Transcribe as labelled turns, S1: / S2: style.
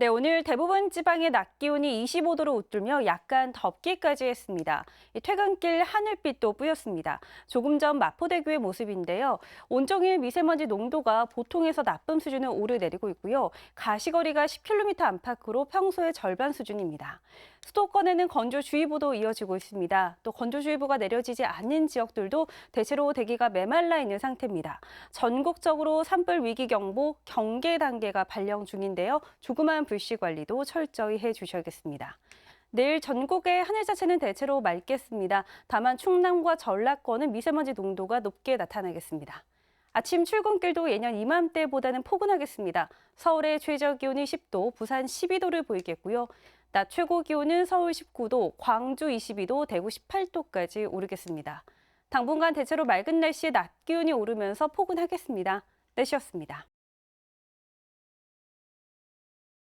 S1: 네, 오늘 대부분 지방의 낮 기온이 25도로 웃돌며 약간 덥기까지 했습니다. 이 퇴근길 하늘빛도 뿌였습니다. 조금 전 마포대교의 모습인데요. 온종일 미세먼지 농도가 보통에서 나쁨 수준을 오르내리고 있고요. 가시거리가 10km 안팎으로 평소의 절반 수준입니다. 수도권에는 건조주의보도 이어지고 있습니다. 또 건조주의보가 내려지지 않는 지역들도 대체로 대기가 메말라 있는 상태입니다. 전국적으로 산불 위기 경보 경계 단계가 발령 중인데요. 조그마한 불씨 관리도 철저히 해 주셔야겠습니다. 내일 전국의 하늘 자체는 대체로 맑겠습니다. 다만 충남과 전라권은 미세먼지 농도가 높게 나타나겠습니다. 아침 출근길도 예년 이맘때보다는 포근하겠습니다. 서울의 최저 기온이 10도, 부산 12도를 보이겠고요. 낮 최고 기온은 서울 19도, 광주 22도, 대구 18도까지 오르겠습니다. 당분간 대체로 맑은 날씨에 낮 기온이 오르면서 포근하겠습니다. 날씨였습니다.